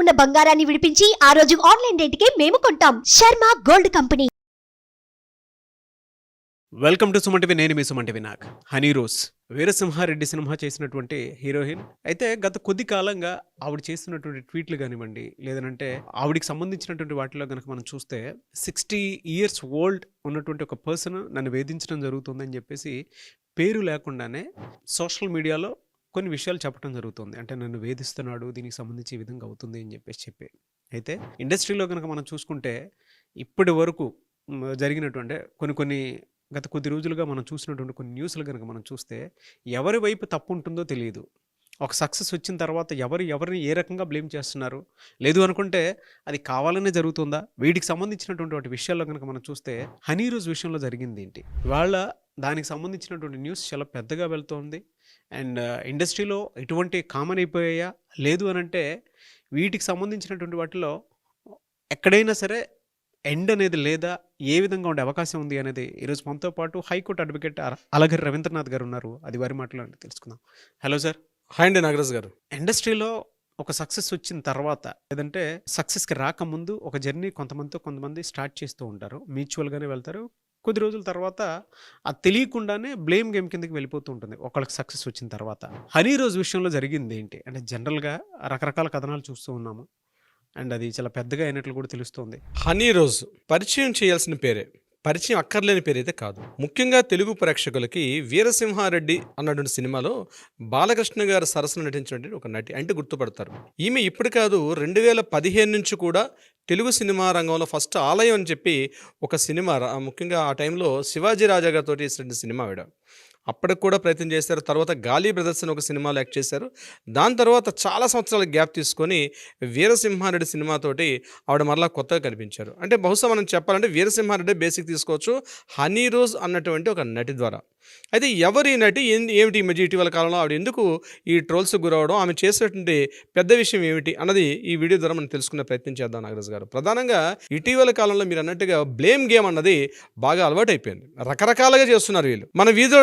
ఉన్న బంగారాన్ని విడిపించి ఆ రోజు ఆన్లైన్ రేటుకే మేము కొంటాం. Sharma gold company. Welcome to SumanTV నేను మీ సుమంటివి వినాక్ హనీ రోజ్. వీరసింహారెడ్డి సినిమా చేసినటువంటి హీరోయిన్. అయితే గత కొద్ది కాలంగా ఆవిడ చేస్తున్నటువంటి ట్వీట్లు కానివ్వండి లేదంటే ఆవిడికి సంబంధించినటువంటి వాటిలో కనుక మనం చూస్తే సిక్స్టీ ఇయర్స్ ఓల్డ్ ఉన్నటువంటి ఒక పర్సన్ నన్ను వేధించడం జరుగుతుందని చెప్పేసి పేరు లేకుండానే సోషల్ మీడియాలో కొన్ని విషయాలు చెప్పడం జరుగుతుంది. అంటే నన్ను వేధిస్తున్నాడు దీనికి సంబంధించి ఈ విధంగా అవుతుంది అని చెప్పేసి చెప్పి. అయితే ఇండస్ట్రీలో కనుక మనం చూసుకుంటే ఇప్పటి వరకు జరిగినటువంటి కొన్ని కొన్ని గత కొద్ది రోజులుగా మనం చూసినటువంటి కొన్ని న్యూస్లు కనుక మనం చూస్తే ఎవరి వైపు తప్పు ఉంటుందో తెలియదు. ఒక సక్సెస్ వచ్చిన తర్వాత ఎవరు ఎవరిని ఏ రకంగా బ్లేమ్ చేస్తున్నారు? లేదు అనుకుంటే అది కావాలనే జరుగుతుందా? వీటికి సంబంధించినటువంటి వాటి విషయాల్లో కనుక మనం చూస్తే హనీ రోజు విషయంలో జరిగింది ఏంటి? వాళ్ళ దానికి సంబంధించినటువంటి న్యూస్ చాలా పెద్దగా వెళ్తోంది. అండ్ ఇండస్ట్రీలో ఎటువంటి కామన్ అయిపోయాయా? లేదు అని అంటే వీటికి సంబంధించినటువంటి వాటిలో ఎక్కడైనా సరే ఎండ్ అనేది లేదా ఏ విధంగా ఉండే అవకాశం ఉంది అనేది ఈరోజు మనతో పాటు హైకోర్టు అడ్వకేట్ అలగరి రవీంద్రనాథ్ గారు ఉన్నారు. అది వారి మాటలో తెలుసుకుందాం. Hello sir. హాయ్ అండి నాగరాజ్ గారు. ఇండస్ట్రీలో ఒక సక్సెస్ వచ్చిన తర్వాత లేదంటే సక్సెస్కి రాకముందు ఒక జర్నీ కొంతమందితో కొంతమంది స్టార్ట్ చేస్తూ ఉంటారు. మ్యూచువల్గానే వెళ్తారు. కొద్ది రోజుల తర్వాత అది తెలియకుండానే బ్లేమ్ గేమ్ కిందకి వెళ్ళిపోతూ ఉంటుంది. ఒకళ్ళకి సక్సెస్ వచ్చిన తర్వాత. హనీ రోజు విషయంలో జరిగింది ఏంటి? అంటే జనరల్గా రకరకాల కథనాలు చూస్తూ ఉన్నాము. అండ్ అది చాలా పెద్దగా అయినట్లు కూడా తెలుస్తుంది. హనీ రోజ్ పరిచయం చేయాల్సిన పేరే. పరిచయం అక్కర్లేని పేరైతే కాదు. ముఖ్యంగా తెలుగు ప్రేక్షకులకి వీరసింహారెడ్డి అన్నటువంటి సినిమాలో బాలకృష్ణ గారు సరసన నటించినటువంటి ఒక నటి అంటే గుర్తుపడతారు. ఈమె ఇప్పుడు కాదు రెండు వేల పదిహేను నుంచి కూడా తెలుగు సినిమా రంగంలో ఫస్ట్ ఆలయం అని చెప్పి ఒక సినిమా రా- ముఖ్యంగా ఆ టైంలో శివాజీ రాజా గారితో చేసిన సినిమా ఆవిడ. అప్పటికి కూడా ప్రయత్నం చేశారు. తర్వాత గాలి బ్రదర్స్ అని ఒక సినిమాలో యాక్ట్ చేశారు. దాని తర్వాత చాలా సంవత్సరాల గ్యాప్ తీసుకొని వీరసింహారెడ్డి సినిమాతోటి ఆవిడ మరలా కొత్తగా కనిపించారు. అంటే బహుశా మనం చెప్పాలంటే వీరసింహారెడ్డి బేసిక్ తీసుకోవచ్చు. హనీ రోజ్ అన్నటువంటి ఒక నటి ద్వారా. అయితే ఎవరి నటి ఏమిటి ఈ మధ్య ఇటీవల కాలంలో ఆవిడ ఎందుకు ఈ ట్రోల్స్ గురవడం ఆమె చేసినటువంటి పెద్ద విషయం ఏమిటి అన్నది ఈ వీడియో ద్వారా మనం తెలుసుకునే ప్రయత్నం చేద్దాం నాగరాజు గారు. ప్రధానంగా ఇటీవల కాలంలో మీరు అన్నట్టుగా బ్లేమ్ గేమ్ అన్నది బాగా అలవాటైపోయింది. రకరకాలుగా చేస్తున్నారు వీళ్ళు. మన వీధిలో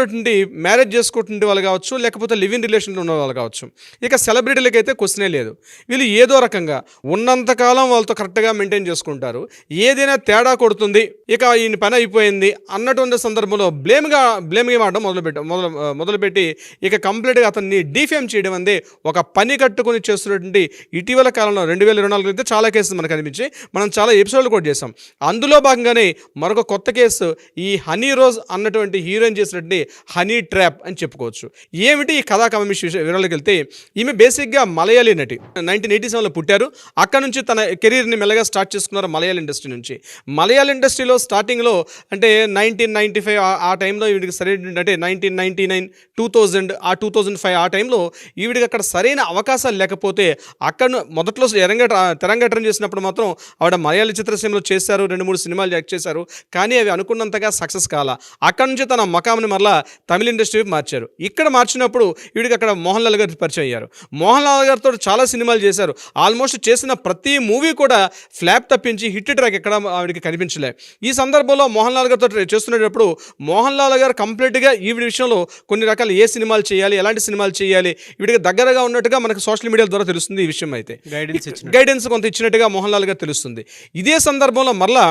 మ్యారేజ్ చేసుకుంటుండే వాళ్ళు కావచ్చు లేకపోతే లివ్ ఇన్ రిలేషన్లో ఉన్న వాళ్ళు కావచ్చు. ఇక సెలబ్రిటీలకి అయితే క్వశ్చనే లేదు. వీళ్ళు ఏదో రకంగా ఉన్నంతకాలం వాళ్ళతో కరెక్ట్గా మెయింటైన్ చేసుకుంటారు. ఏదైనా తేడా కొడుతుంది ఇక ఈయన పని అయిపోయింది అన్నటువంటి సందర్భంలో బ్లేమ్గా బ్లేమ్ గేమ్ ఆడడం మొదలుపెట్టి మొదలు మొదలుపెట్టి ఇక కంప్లీట్గా అతన్ని డీఫేమ్ చేయడం అందే. ఒక పని కట్టుకొని చేస్తున్నటువంటి ఇటీవల కాలంలో రెండు వేల ఇరవై నాలుగు అయితే చాలా కేసులు మనకు కనిపించి మనం చాలా ఎపిసోడ్లు కూడా చేసాం అందులో భాగంగానే మరొక కొత్త కేసు ఈ హనీ రోజ్ అన్నటువంటి హీరోయిన్ చేసినటువంటి హనీ ట్రాప్ అని చెప్పుకోవచ్చు. ఏమిటి ఈ కథా కమిష్ వివరాలకు వెళ్తే ఈమె బేసిక్గా మలయాళీ నటి. నైన్టీన్ ఎయిటీ సెవెన్లో పుట్టారు. అక్కడ నుంచి తన కెరీర్ని మెల్లగా స్టార్ట్ చేసుకున్నారు మలయాళ ఇండస్ట్రీ నుంచి. మలయాళ ఇండస్ట్రీలో స్టార్టింగ్ అంటే నైన్టీన్ నైన్టీ ఫైవ్ ఆ టైంలో వీటికి సరైన అంటే nineteen ninety nine two thousand ఆ టూ థౌజండ్ ఫైవ్ ఆ టైంలో ఈవిడికి అక్కడ సరైన అవకాశాలు లేకపోతే అక్కడ మొదట్లో ఎరంగట తెరంగేట్రం చేసినప్పుడు మాత్రం ఆవిడ మలయాళ చిత్రసీమలో చేశారు రెండు మూడు సినిమాలు యాక్ట్ చేశారు కానీ అవి అనుకున్నంతగా సక్సెస్ కాల. అక్కడ నుంచి తన మకాంని మరలా తమిళ ఇండస్ట్రీకి మార్చారు. ఇక్కడ మార్చినప్పుడు వీడికి అక్కడ మోహన్ లాల్ గారు పరిచయం అయ్యారు. మోహన్ లాల్ గారితో చాలా సినిమాలు చేశారు. ఆల్మోస్ట్ చేసిన ప్రతి మూవీ కూడా ఫ్లాప్ తప్పించి హిట్ ట్రాక్ ఎక్కడ ఆవిడకి కనిపించలే. ఈ సందర్భంలో మోహన్ లాల్ గారితో చేస్తున్నప్పుడు మోహన్ లాల్ గారు కంప్లీట్ కంప్లీట్గా ఈవిడ విషయంలో కొన్ని రకాల ఏ సినిమాలు చేయాలి ఎలాంటి సినిమాలు చేయాలి వీడికి దగ్గరగా ఉన్నట్టుగా మనకు సోషల్ మీడియా ద్వారా తెలుస్తుంది ఈ విషయం అయితే. గైడెన్స్ గైడెన్స్ కొంత ఇచ్చినట్టుగా మోహన్ లాల్ గారు తెలుస్తుంది. ఇదే సందర్భంలో మరలా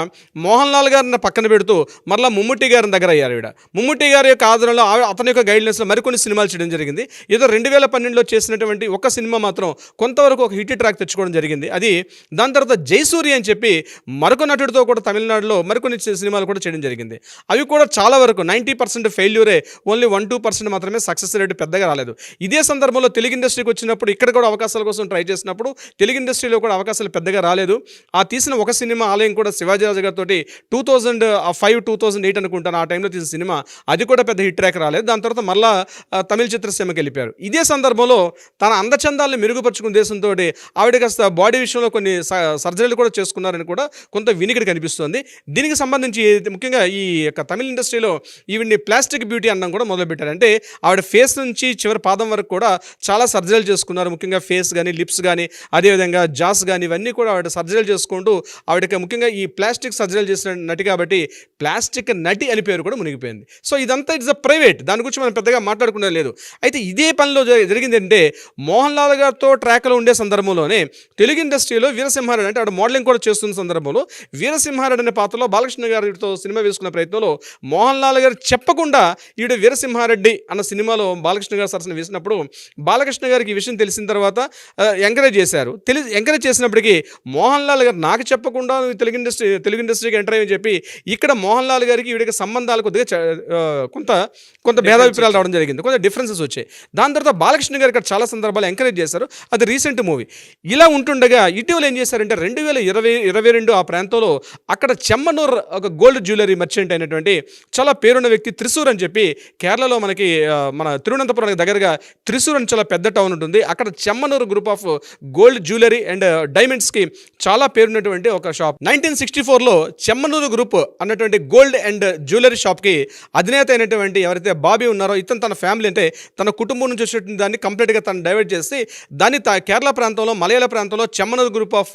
మోహన్ లాల్ గారిని పక్కన పెడుతూ మరలా ముమ్ముట్టి గారిని దగ్గర అయ్యారు ఈవిడ. ముమ్ముట్టి గారి యొక్క ఆదరణలో ఆవిడ అతని యొక్క గైడ్లెన్స్లో మరికొన్ని సినిమాలు చేయడం జరిగింది. ఏదో రెండు వేల పన్నెండులో చేసినటువంటి ఒక సినిమా మాత్రం కొంతవరకు ఒక హిట్ ట్రాక్ తెచ్చుకోవడం జరిగింది. అది దాని తర్వాత జయసూరి అని చెప్పి మరొక నటుడితో కూడా తమిళనాడులో మరికొన్ని సినిమాలు కూడా చేయడం జరిగింది. అవి కూడా చాలా వరకు నైంటీ పర్సెంట్ ఫెయిల్యూరే. ఓన్లీ వన్ టూ పర్సెంట్ మాత్రమే సక్సెస్ రేట్ పెద్దగా రాలేదు. ఇదే సందర్భంలో తెలుగు ఇండస్ట్రీకి వచ్చినప్పుడు ఇక్కడ కూడా అవకాశాల కోసం ట్రై చేసినప్పుడు తెలుగు ఇండస్ట్రీలో కూడా అవకాశాలు పెద్దగా రాలేదు. ఆ తీసిన ఒక సినిమా ఆలయం కూడా శివాజీరాజు గారితో two thousand five two thousand eight అనుకుంటాను ఆ టైంలో తీసిన సినిమా. అది కూడా పెద్ద హిట్ ట్రాక్ రాలేదు. దాని తర్వాత మళ్ళా తమిళ చిత్రసీమకి వెళ్ళిపోయారు. ఇదే సందర్భంలో తన అందచందాలను మెరుగుపరుచుకునే ఉద్దేశంతో ఆవిడ కాస్త బాడీ విషయంలో కొన్ని స- సర్జరీలు కూడా చేసుకున్నారని కూడా కొంత వినికిడి కనిపిస్తుంది. దీనికి సంబంధించి ముఖ్యంగా ఈ యొక్క తమిళ ఇండస్ట్రీలో ఈవిడ్ని ప్లాస్టిక్ ప్లాస్టిక్ బ్యూటీ అనడం కూడా మొదలుపెట్టారు. అంటే ఆవిడ ఫేస్ నుంచి చివరి పాదం వరకు కూడా చాలా సర్జరీలు చేసుకున్నారు. ముఖ్యంగా ఫేస్ కానీ లిప్స్ కానీ అదేవిధంగా జాస్ కానీ ఇవన్నీ కూడా ఆవిడ సర్జరీలు చేసుకుంటూ ఆవిడకి ముఖ్యంగా ఈ ప్లాస్టిక్ సర్జరీలు చేసిన నటి కాబట్టి ప్లాస్టిక్ నటి అని పేరు కూడా మునిగిపోయింది. సో ఇదంతా ఇట్స్ అ ప్రైవేట్ దాని గురించి మనం పెద్దగా మాట్లాడుకునే లేదు. అయితే ఇదే పనిలో జ- జరిగిందంటే మోహన్ లాల్ గారితో ట్రాక్లో ఉండే సందర్భంలోనే తెలుగు ఇండస్ట్రీలో వీరసింహారెడ్డి అంటే ఆవిడ మోడలింగ్ కూడా చేస్తున్న సందర్భంలో వీరసింహారెడ్డి అనే పాత్రలో బాలకృష్ణ గారితో సినిమా వేసుకున్న ప్రయత్నంలో మోహన్ లాల్ గారు చెప్పకుండా ఈవిడ వీరసింహారెడ్డి అన్న సినిమాలో బాలకృష్ణ గారు సరసన వేసినప్పుడు బాలకృష్ణ గారికి ఈ విషయం తెలిసిన తర్వాత ఎంకరేజ్ చేశారు. తెలి ఎంకరేజ్ చేసినప్పటికీ మోహన్ లాల్ గారు నాకు చెప్పకుండా నువ్వు తెలుగు ఇండస్ట్రీ తెలుగు ఇండస్ట్రీకి ఎంటర్ అయ్యని చెప్పి ఇక్కడ మోహన్ లాల్ గారికి ఈవిడికి సంబంధాలు కొద్దిగా కొంత కొంత భేదాభిప్రాయాలు రావడం జరిగింది. కొంత డిఫరెన్సెస్ వచ్చాయి. దాని తర్వాత బాలకృష్ణ గారు ఇక్కడ చాలా సందర్భాలు ఎంకరేజ్ చేశారు. అది రీసెంట్ మూవీ ఇలా ఉంటుండగా ఇటీవల ఏం చేశారంటే రెండు వేల ఇరవై ఇరవై రెండు ఆ ప్రాంతంలో అక్కడ చెమ్మనూర్ ఒక గోల్డ్ జ్యువెలరీ మర్చెంట్ అయినటువంటి చాలా పేరున్న వ్యక్తి త్రిశూర్ అని చెప్పి కేరళలో మనకి మన తిరువనంతపురం దగ్గరగా త్రిశూర్ అని చాలా పెద్ద టౌన్ ఉంటుంది. అక్కడ Chemmanur group of gold jewellery and డైమండ్స్కి చాలా పేరున్నటువంటి ఒక షాప్. నైన్టీన్ సిక్స్టీ ఫోర్లో చెమ్మనూరు గ్రూప్ అన్నటువంటి గోల్డ్ అండ్ జ్యువెలరీ షాప్కి అధినేత అయినటువంటి ఎవరైతే బాబీ ఉన్నారో ఇతను తన ఫ్యామిలీ అంటే తన కుటుంబం నుంచి వచ్చినటువంటి దాన్ని కంప్లీట్గా తను డైవర్ట్ చేసి దాన్ని కేరళ ప్రాంతంలో మలయాళ ప్రాంతంలో Chemmanur group of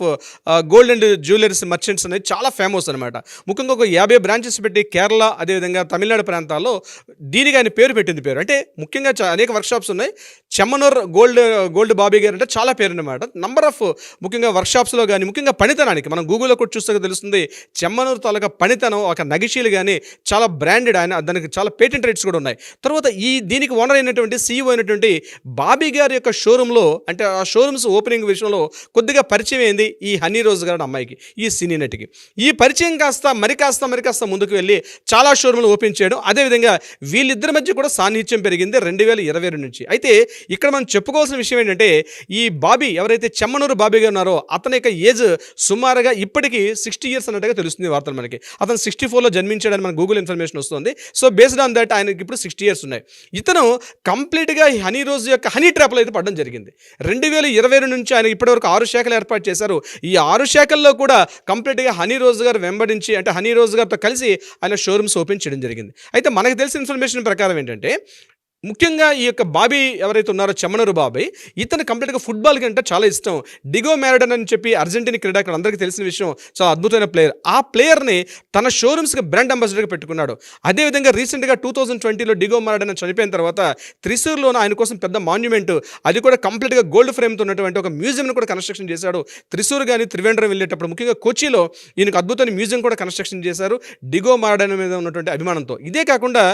gold and jewelleries merchants అనేది చాలా ఫేమస్ అనమాట ముఖ్యంగా ఒక యాభై బ్రాంచెస్ పెట్టి కేరళ అదేవిధంగా తమిళనాడు ప్రాంతాల్లో దీనికి ఆయన పేరు పెట్టింది పేరు. అంటే ముఖ్యంగా చా- అనేక వర్క్షాప్స్ ఉన్నాయి. చెమ్మనూర్ గోల్డ్ గోల్డ్ బాబీ గారు అంటే చాలా పేరు అనమాట నంబర్ ఆఫ్ ముఖ్యంగా వర్క్షాప్స్లో కానీ ముఖ్యంగా పనితనానికి మనం గూగుల్లో కూడా చూస్తే తెలుస్తుంది. చెమ్మనూరు తాలూకా పనితనం ఒక నగిషీలు కానీ చాలా బ్రాండెడ్ ఆయన దానికి చాలా పేటెంట్ రైట్స్ కూడా ఉన్నాయి. తర్వాత ఈ దీనికి ఓనర్ అయినటువంటి సీఈఓ అయినటువంటి బాబీ గారి యొక్క షోరూంలో అంటే ఆ షోరూమ్స్ ఓపెనింగ్ విషయంలో కొద్దిగా పరిచయం అయింది ఈ హనీ రోజ్ గారి అమ్మాయికి ఈ సినీ నటికి. ఈ పరిచయం కాస్త మరి కాస్త మరి కాస్త ముందుకు వెళ్ళి చాలా షోరూమ్లు ఓపెన్ చేయడం అదేవిధంగా వీళ్ళిద్దరి మధ్య కూడా సాన్నిహిత్యం పెరిగింది రెండు వేల ఇరవై రెండు నుంచి. అయితే ఇక్కడ మనం చెప్పుకోవాల్సిన విషయం ఏంటంటే ఈ బాబీ ఎవరైతే చెమ్మనూరు బాబీ గారు ఉన్నారో అతని యొక్క ఏజ్ సుమారుగా ఇప్పటికీ సిక్స్టీ ఇయర్స్ అన్నట్టుగా తెలుస్తుంది వార్తలు మనకి. అతను సిక్స్టీ ఫోర్లో జన్మించాడని మన గూగుల్ ఇన్ఫర్మేషన్ వస్తుంది. సో బేస్డ్ ఆన్ దట్ ఆయనకి ఇప్పుడు సిక్స్టీ ఇయర్స్ ఉన్నాయి. ఇతను కంప్లీట్గా ఈ హనీ రోజు యొక్క హనీ ట్రాప్లో అయితే పడడం జరిగింది. రెండు వేల ఇరవై రెండు నుంచి ఆయన ఇప్పటివరకు ఆరు శాఖలు ఏర్పాటు చేశారు. ఈ ఆరు శాఖల్లో కూడా కంప్లీట్గా హనీ రోజు గారు వెంబడించి అంటే హనీ రోజు గారితో కలిసి ఆయన షోరూమ్స్ ఓపెన్ చేయడం జరిగింది. అయితే మనకు తెలిసిన ఇన్ఫర్మేషన్ ప్రకారం ఏంటంటే ముఖ్యంగా ఈ యొక్క బాబీ ఎవరైతే ఉన్నారో చెమ్మనూరు బాబాయ్ ఇతను కంప్లీట్గా ఫుట్బాల్ కంటే చాలా ఇష్టం. డిగో మ్యారడన్ అని చెప్పి అర్జెంటీనా క్రీడాకారుడు అందరికీ తెలిసిన విషయం చాలా అద్భుతమైన ప్లేయర్. ఆ ప్లేయర్ని తన షోరూమ్స్కి బ్రాండ్ అంబాసిడర్గా పెట్టుకున్నాడు. అదేవిధంగా రీసెంట్గా టూ థౌజండ్ ట్వంటీలో డిగో మ్యారడన్ చనిపోయిన తర్వాత త్రిశూర్లో ఆయన కోసం పెద్ద మాన్యుమెంట్ అది కూడా కంప్లీట్గా గోల్డ్ ఫ్రేమ్తో ఉన్నటువంటి ఒక మ్యూజియంను కూడా కన్స్ట్రక్షన్ చేశాడు. త్రిశూర్ కానీ త్రివేంద్రం వెళ్ళేటప్పుడు ముఖ్యంగా కొచ్చిలో ఈయనకు అద్భుతమైన మ్యూజియం కూడా కన్స్ట్రక్షన్ చేశారు. డిగో మారడన్ మీద ఉన్నటువంటి అభిమానంతో. ఇదే కాకుండా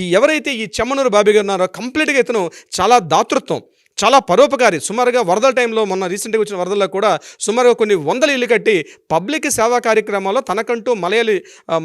ఈ ఎవరైతే ఈ చెమ్మనూరు బాబీ గారు కంప్లీట్గా ఇతను చాలా దాతృత్వం. చాలా పరోపకారి. సుమారుగా వరదల టైంలో మొన్న రీసెంట్గా వచ్చిన వరదల్లో కూడా సుమారుగా కొన్ని వందల ఇల్లు కట్టి పబ్లిక్ సేవా కార్యక్రమాల్లో తనకంటూ మలయాళీ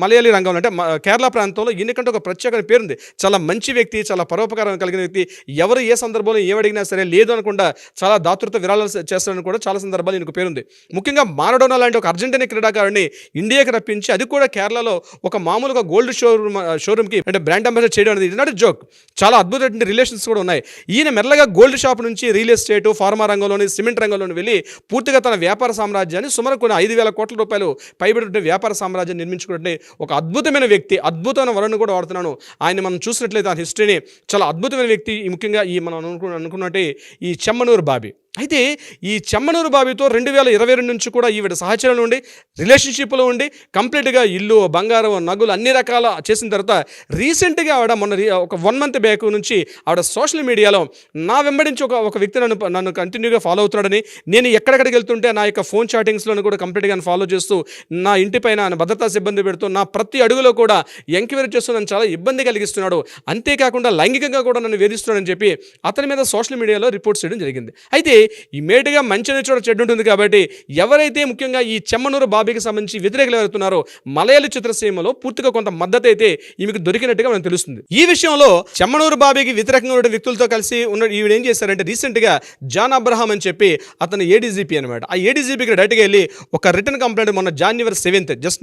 మలయాళీ రంగంలో అంటే కేరళ ప్రాంతంలో ఈయనకంటూ ఒక ప్రత్యేకమైన పేరుంది. చాలా మంచి వ్యక్తి చాలా పరోపకారం కలిగిన వ్యక్తి. ఎవరు ఏ సందర్భంలో ఏమడిగినా సరే లేదు అనకుండా చాలా దాతృత్వ విరాళాలు చేస్తారని కూడా చాలా సందర్భాలు ఈయనకు పేరుంది. ముఖ్యంగా మారడోనా లాంటి ఒక అర్జెంటీనా క్రీడాకారుని ఇండియాకి రప్పించి అది కూడా కేరళలో ఒక మామూలుగా గోల్డ్ షోరూమ్ షోరూమ్కి అంటే బ్రాండ్ అంబాసిడర్ చేయడం అనేది నాట్ జోక్ చాలా అద్భుతమైన రిలేషన్స్ కూడా ఉన్నాయి. ఈయన మెల్లగా గోల్డ్ షాప్ నుంచి రియల్ ఎస్టేట్ ఫార్మా రంగంలోని సిమెంట్ రంగంలోని వెళ్ళి పూర్తిగా తన వ్యాపార సామ్రాజ్యాన్ని సుమారు కొన్ని ఐదు వేల కోట్ల రూపాయలు పైబడి వ్యాపార సామ్రాజ్యం నిర్మించుకున్నట్టు ఒక అద్భుతమైన వ్యక్తి అద్భుతమైన వరను కూడా వాడుతున్నాను. ఆయన మనం చూసినట్లయితే ఆ హిస్టరీని చాలా అద్భుతమైన వ్యక్తి ముఖ్యంగా ఈ మనం అనుకున్న అనుకున్నట్టే ఈ చెమ్మనూరు బాబీ. అయితే ఈ చెమ్మనూరు బాబితో రెండు వేల ఇరవై రెండు నుంచి కూడా ఈవిడ సహచరంలో ఉండి రిలేషన్షిప్లో ఉండి కంప్లీట్గా ఇల్లు బంగారం నగులు అన్ని రకాల చేసిన తర్వాత రీసెంట్గా ఆవిడ మొన్న ఒక వన్ మంత్ బ్యాక్ నుంచి ఆవిడ సోషల్ మీడియాలో నా వెంబడించి ఒక ఒక వ్యక్తి నన్ను నన్ను కంటిన్యూగా ఫాలో అవుతున్నాడని నేను ఎక్కడెక్కడికి వెళ్తుంటే నా యొక్క ఫోన్ చాటింగ్స్లో కూడా కంప్లీట్గా ఫాలో చేస్తూ నా ఇంటిపైన భద్రతా సిబ్బంది పెడుతూ నా ప్రతి అడుగులో కూడా ఎంక్వైరీ చేస్తూ నన్ను చాలా ఇబ్బంది కలిగిస్తున్నాడు. అంతేకాకుండా లైంగికంగా కూడా నన్ను వేధిస్తున్నాడని చెప్పి అతని మీద సోషల్ మీడియాలో రిపోర్ట్స్ చేయడం జరిగింది. అయితే ఇమీడియట్గా మంచి చోట చెడ్డు ఉంటుంది కాబట్టి ఎవరైతే ముఖ్యంగా ఈ చెమ్మనూరు బాబీకి సంబంధించి వ్యతిరేకలు ఎవరుతున్నారో మలయాళ చిత్రసీమలో పూర్తిగా కొంత మద్దతు అయితే ఈమెకు దొరికినట్టుగా మనకు తెలుస్తుంది. ఈ విషయంలో చెమ్మనూరు బాబీకి వ్యతిరేకంగా ఉన్న వ్యక్తులతో కలిసి ఉన్న ఈవిడ ఏం చేశారంటే రీసెంట్గా జాన్ అబ్రహాం అని చెప్పి అతను ఏడీజీపీ అనమాట ఆ ఏడీజీపీకి డైరెక్ట్గా వెళ్ళి ఒక రిటర్న్ కంప్లైంట్ మొన్న జాన్యువరి సెవెంత్ జస్ట్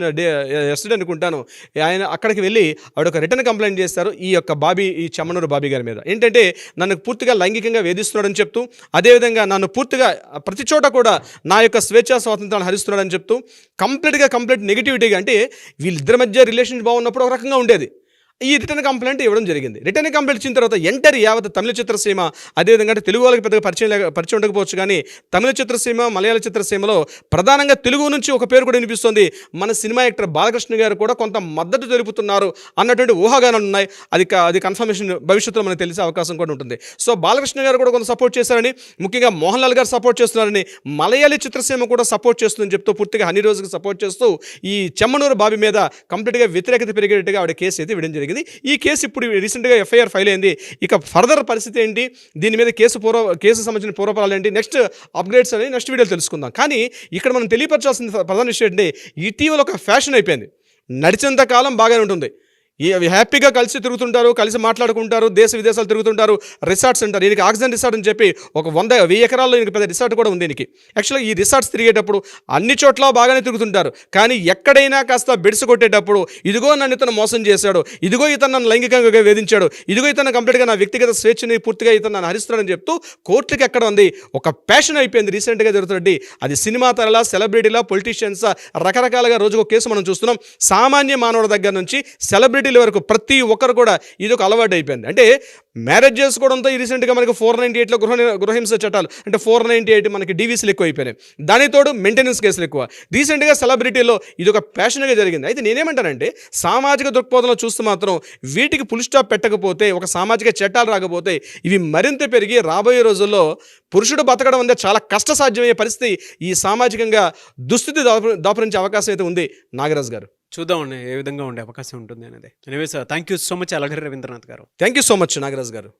ఎస్టర్డే అనుకుంటాను. ఆయన అక్కడికి వెళ్ళి ఆవిడ ఒక రిటర్న్ కంప్లైంట్ చేస్తారు ఈ యొక్క బాబీ ఈ చెమ్మనూరు బాబీ గారి మీద. ఏంటంటే నన్ను పూర్తిగా లైంగికంగా వేధిస్తున్నాడని చెప్తూ అదేవిధంగా నన్ను పూర్తిగా ప్రతి చోట కూడా నా యొక్క స్వేచ్ఛా స్వాతంత్రాన్ని హరిస్తున్నాడని చెప్తూ కంప్లీట్గా కంప్లీట్ నెగిటివిటీగా అంటే వీళ్ళిద్దరి మధ్య రిలేషన్ బాగున్నప్పుడు ఒక రకంగా ఉండేది. ఈ రిటర్న్ కంప్లైంట్ ఇవ్వడం జరిగింది. రిటర్న్ కంప్లైంట్ ఇచ్చిన తర్వాత ఎంటర్ యావత్ తమిళ చిత్రసీమ. అదేవిధంగా తెలుగు వాళ్ళకి పెద్దగా పరిచయం లేక పరిచయం ఉండకపోవచ్చు కానీ తమిళ చిత్రసీమ మలయాళ చిత్రసీమలో ప్రధానంగా తెలుగు నుంచి ఒక పేరు కూడా వినిపిస్తుంది. మన సినిమా యాక్టర్ బాలకృష్ణ గారు కూడా కొంత మద్దతు తెలుపుతున్నారు అన్నటువంటి ఊహాగానాలు ఉన్నాయి. అది అది కన్ఫర్మేషన్ భవిష్యత్తులో మనకు తెలిసే అవకాశం కూడా ఉంటుంది. సో బాలకృష్ణ గారు కూడా కొంత సపోర్ట్ చేశారని ముఖ్యంగా మోహన్ లాల్ గారు సపోర్ట్ చేస్తున్నారని మలయాళీ చిత్రసీమ కూడా సపోర్ట్ చేస్తుందని చెప్తూ పూర్తిగా హనీ రోజుకి సపోర్ట్ చేస్తూ ఈ చెమ్మనూరు బాబి మీద కంప్లీట్గా వ్యతిరేకత పెరిగేట్టుగా ఆవిడ కేసు అయితే విడింది జరిగింది. ఈ కేసు ఇప్పుడు రీసెంట్గా ఎఫ్ఐఆర్ ఫైల్ అయింది. ఇక ఫర్దర్ పరిస్థితి ఏంటి? దీని మీద కేసు పూర్వ కేసు సంబంధించిన పూర్వపరాలు ఏంటి? నెక్స్ట్ అప్డేట్స్ అని నెక్స్ట్ వీడియోలో తెలుసుకుందాం. కానీ ఇక్కడ మనం తెలియపరచాల్సిన ప్రధాన విషయం ఏంటంటే ఇటీవల ఒక ఫ్యాషన్ అయిపోయింది. నడిచేంత కాలం బాగానే ఉంటుంది. అవి హ్యాపీగా కలిసి తిరుగుతుంటారు కలిసి మాట్లాడుకుంటారు దేశ విదేశాలు తిరుగుతుంటారు. రిసార్ట్స్ అంటారు దీనికి ఆక్సిజన్ రిసార్ట్ అని చెప్పి ఒక వంద వెయ్యి ఎకరాల్లో దీనికి పెద్ద రిసార్ట్ కూడా ఉంది దీనికి యాక్చువల్గా ఈ రిసార్ట్స్ తిరిగేటప్పుడు అన్ని చోట్ల బాగానే తిరుగుతుంటారు. కానీ ఎక్కడైనా కాస్త బెడిసి కొట్టేటప్పుడు ఇదిగో నన్ను ఇతను మోసం చేశాడు ఇదిగో ఇతను నన్ను లైంగికంగా వేధించాడు ఇదిగో ఇతను కంప్లీట్గా నా వ్యక్తిగత స్వేచ్ఛని పూర్తిగా ఇతను నన్ను హరిస్తున్నాడని చెప్తూ కోర్టుకి ఎక్కడ ఉంది? ఒక ప్యాషన్ అయిపోయింది రీసెంట్గా జరుగుతుంది అది సినిమా తరలా సెలబ్రిటీలా పొలిటీషియన్స్ రకరకాలుగా రోజుకు కేసు మనం చూస్తున్నాం. సామాన్య మానవుడి దగ్గర నుంచి సెలబ్రిటీ సెలబ్రిటీల వరకు ప్రతి ఒక్కరు కూడా ఇది ఒక అలవాటు అయిపోయింది. అంటే మ్యారేజ్ చేసుకోవడంతో ఈ రీసెంట్గా మనకి ఫోర్ నైంటీ ఎయిట్లో గృహ గృహహింస చట్టాలు అంటే ఫోర్ నైంటీ ఎయిట్ మనకి డీవీసీలు ఎక్కువ అయిపోయినాయి దానితోడు మెయింటెనెన్స్ కేసులు ఎక్కువ. రీసెంట్గా సెలబ్రిటీలో ఇది ఒక ప్యాషన్గా జరిగింది. అయితే నేనేమంటానంటే సామాజిక దృక్పథంలో చూస్తే మాత్రం వీటికి పులి స్టాప్ పెట్టకపోతే ఒక సామాజిక చట్టాలు రాకపోతే ఇవి మరింత పెరిగి రాబోయే రోజుల్లో పురుషుడు బతకడం అనేది చాలా కష్టసాధ్యమయ్యే పరిస్థితి ఈ సామాజికంగా దుస్థితి దాపు దాపురించే అవకాశం అయితే ఉంది నాగరాజ్ గారు. చూద్దాం ఏ విధంగా ఉండే అవకాశం ఉంటుంది అనేది. Anyways thank you so much Alagari Ravindranath గారు. Thank you so much Nagaraj గారు.